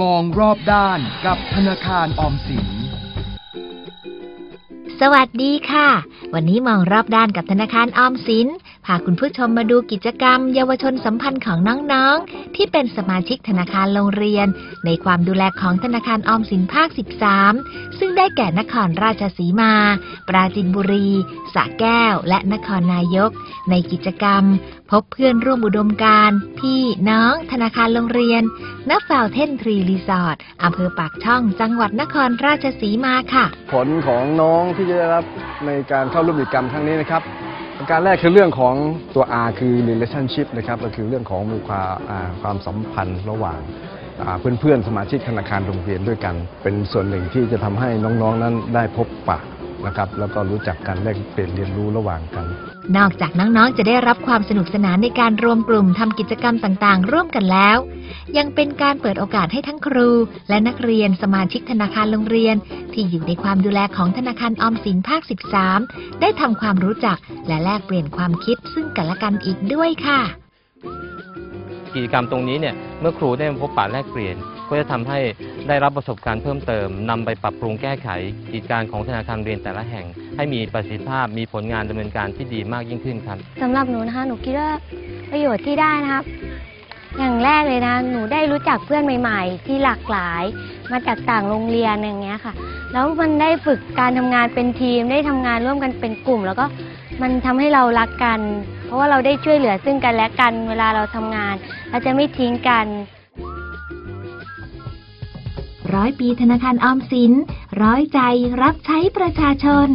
มองรอบด้านกับธนาคารออมสิน สวัสดีค่ะ วันนี้มองรอบด้านกับธนาคารออมสิน พาคุณผู้ชมมาดูกิจกรรม เยาวชนสัมพันธ์ของน้องๆ ที่เป็นสมาชิกธนาคารโรงเรียน ในความดูแลของธนาคารออมสินภาค 13 ซึ่งได้แก่นครราชสีมา ปราจินบุรีสระแก้ว และนครนายก ในกิจกรรม พบเพื่อนร่วมอุดมการพี่น้องธนาคารโรงเรียนณฟาวเทนทรีรีสอร์ทอำเภอปากช่อง จังหวัดนครราชสีมาค่ะ ผลของน้องที่จะได้รับในการเข้าร่วมกิจกรรมครั้งนี้นะครับ การแรกคือเรื่องของตัว R คือ relationship นะครับก็คือเรื่องของมีความความสัมพันธ์ระหว่างอ่าเพื่อนๆ สมาชิกธนาคารโรงเรียนด้วยกัน เป็นส่วนหนึ่งที่จะทำให้น้องๆ นั้นได้พบปะนะครับแล้วก็รู้จักกันแลกเปลี่ยนเรียนรู้ระหว่างกัน นอกจากน้องๆ จะได้รับความสนุกสนานในการรวมกลุ่มทำกิจกรรมต่างๆ ร่วมกันแล้ว ยังเป็นการเปิดโอกาสให้ทั้งครู และนักเรียนสมาชิกธนาคารโรงเรียน ที่อยู่ในความดูแลของธนาคารออมสินภาค 13 ได้ทำความรู้จักและแลกเปลี่ยนความคิดซึ่งกันและกันอีกด้วยค่ะ กิจกรรมตรงนี้เนี่ยเมื่อครูได้มาพบปะแลกเปลี่ยน ก็จะทำให้ได้รับประสบการณ์เพิ่มเติมนำไปปรับปรุงแก้ไข กิจการของธนาคารเรียนแต่ละแห่ง ให้มีประสิทธิภาพมีผลงานดำเนินการที่ดีมากยิ่งขึ้นครับสำหรับหนูนะคะหนูคิดว่าประโยชน์ที่ได้นะครับ อย่างแรกเลยนะ หนูได้รู้จักเพื่อนใหม่ ๆ ที่หลากหลาย มาจากต่างโรงเรียนอย่างเงี้ยค่ะ แล้วมันได้ฝึกการทำงานเป็นทีม ได้ทำงานร่วมกันเป็นกลุ่ม แล้วก็มันทำให้เรารักกัน เพราะว่าเราได้ช่วยเหลือซึ่งกันและกันเวลาเราทำงาน เราจะไม่ทิ้งกันร้อยปีธนาคารออมสิน ร้อยใจรับใช้ประชาชน